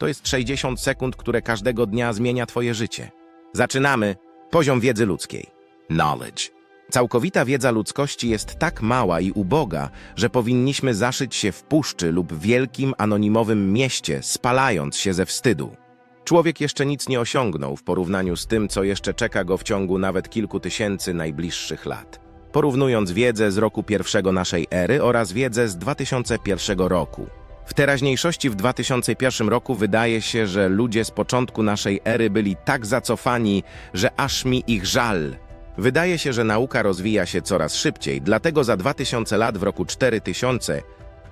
To jest 60 sekund, które każdego dnia zmienia Twoje życie. Zaczynamy. Poziom wiedzy ludzkiej. Knowledge. Całkowita wiedza ludzkości jest tak mała i uboga, że powinniśmy zaszyć się w puszczy lub wielkim anonimowym mieście, spalając się ze wstydu. Człowiek jeszcze nic nie osiągnął w porównaniu z tym, co jeszcze czeka go w ciągu nawet kilku tysięcy najbliższych lat. Porównując wiedzę z roku pierwszego naszej ery oraz wiedzę z 2001 roku. W teraźniejszości w 2001 roku wydaje się, że ludzie z początku naszej ery byli tak zacofani, że aż mi ich żal. Wydaje się, że nauka rozwija się coraz szybciej, dlatego za 2000 lat w roku 4000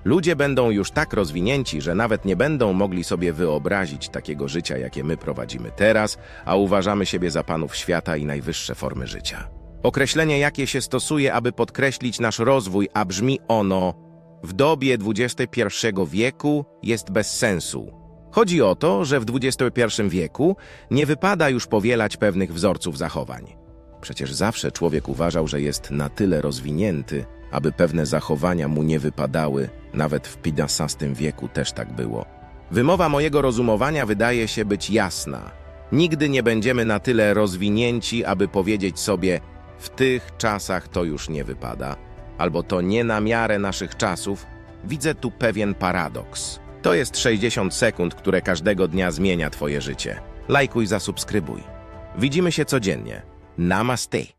ludzie będą już tak rozwinięci, że nawet nie będą mogli sobie wyobrazić takiego życia, jakie my prowadzimy teraz, a uważamy siebie za panów świata i najwyższe formy życia. Określenie, jakie się stosuje, aby podkreślić nasz rozwój, a brzmi ono w dobie XXI wieku jest bez sensu. Chodzi o to, że w XXI wieku nie wypada już powielać pewnych wzorców zachowań. Przecież zawsze człowiek uważał, że jest na tyle rozwinięty, aby pewne zachowania mu nie wypadały, nawet w XV wieku też tak było. Wymowa mojego rozumowania wydaje się być jasna. Nigdy nie będziemy na tyle rozwinięci, aby powiedzieć sobie, w tych czasach to już nie wypada, albo to nie na miarę naszych czasów. Widzę tu pewien paradoks. To jest 60 sekund, które każdego dnia zmienia Twoje życie. Lajkuj, zasubskrybuj. Widzimy się codziennie. Namaste.